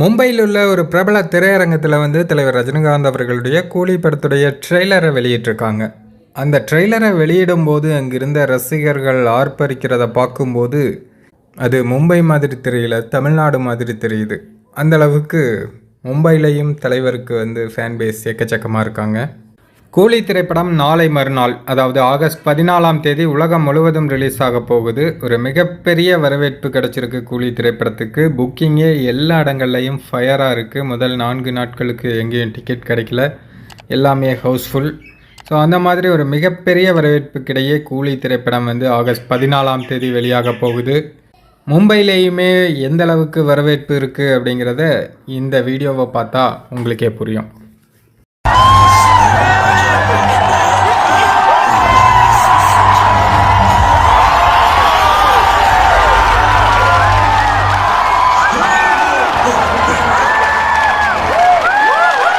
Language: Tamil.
மும்பையில் உள்ள ஒரு பிரபல திரையரங்கத்தில் வந்து தலைவர் ரஜினிகாந்த் அவர்களுடைய கூலி படத்துடைய ட்ரெய்லரை வெளியிட்டிருக்காங்க. அந்த ட்ரெய்லரை வெளியிடும்போது அங்கிருந்த ரசிகர்கள் ஆர்ப்பரிக்கிறத பார்க்கும்போது அது மும்பை மாதிரி தெரியல தமிழ்நாடு மாதிரி தெரியுது. அந்த அளவுக்கு மும்பையிலையும் தலைவருக்கு வந்து ஃபேன் பேஸ் எக்கச்சக்கமாக இருக்காங்க. கூலி திரைப்படம் நாளை மறுநாள் அதாவது ஆகஸ்ட் பதினாலாம் தேதி உலகம் முழுவதும் ரிலீஸ் ஆக போகுது. ஒரு மிகப்பெரிய வரவேற்பு கிடச்சிருக்கு கூலி திரைப்படத்துக்கு. புக்கிங்கே எல்லா இடங்கள்லையும் ஃபயராக இருக்குது முதல் நான்கு நாட்களுக்கு எங்கேயும் டிக்கெட் கிடைக்கல. எல்லாமே ஹவுஸ்ஃபுல் ஸோ அந்த மாதிரி ஒரு மிகப்பெரிய வரவேற்புக்கிடையே கூலி திரைப்படம் வந்து ஆகஸ்ட் பதினாலாம் தேதி வெளியாக போகுது. மும்பையிலேயுமே எந்த அளவுக்கு வரவேற்பு இருக்குது அப்படிங்கிறத இந்த வீடியோவை பார்த்தா உங்களுக்கே புரியும்.